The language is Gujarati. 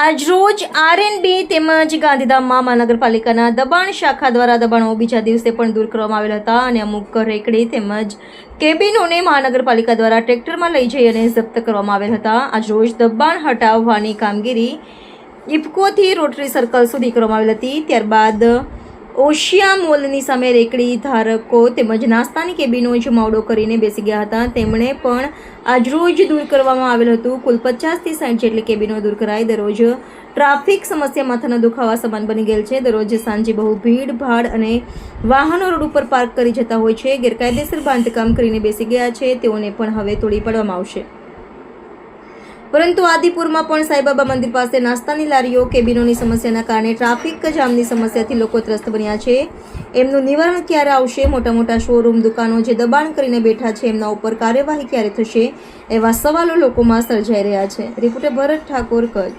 આજરોજ આરએનબી તેમજ ગાંધીધામમાં મહાનગરપાલિકાના દબાણ શાખા દ્વારા દબાણો બીજા દિવસે પણ દૂર કરવામાં આવેલા હતા અને અમુક રેકડી તેમજ કેબિનોને મહાનગરપાલિકા દ્વારા ટ્રેક્ટરમાં લઈ જઈ અને જપ્ત કરવામાં આવેલ હતા. આજરોજ દબાણ હટાવવાની કામગીરી ઇફકોથી રોટરી સર્કલ સુધી કરવામાં આવેલ હતી. ત્યારબાદ ઓશિયા મોલની સામે રેકડી ધારકો તેમજ નાસ્તાની કેબિનો જમાવડો કરીને બેસી ગયા હતા. તેમણે પણ આજરોજ દૂર કરવામાં આવેલ હતું. કુલ પચાસથી સાઠ જેટલી કેબિનો દૂર કરાઈ. દરરોજ ટ્રાફિક સમસ્યા માથાના દુખાવા સમાન બની ગયેલ છે. દરરોજ સાંજે બહુ ભીડ, ભાડ અને વાહનો રોડ ઉપર પાર્ક કરી જતા હોય છે. ગેરકાયદેસર બાંધકામ કરીને બેસી ગયા છે. તેઓને પણ હવે તોડી પાડવામાં આવશે. પરંતુ આદિપુરમાં પણ સાઈબાબા મંદિર પાસે નાસ્તાની લારીઓ, કેબિનોની સમસ્યાના કારણે ટ્રાફિક જામની સમસ્યાથી લોકો ત્રસ્ત બન્યા છે. એમનું નિવારણ ક્યારે આવશે? મોટા મોટા શોરૂમ દુકાનો જે દબાણ કરીને બેઠા છે, એમના ઉપર કાર્યવાહી ક્યારે થશે? એવા સવાલો લોકોમાં સર્જાઈ રહ્યા છે. રિપોર્ટર ભરત ઠાકોર કચ્છ.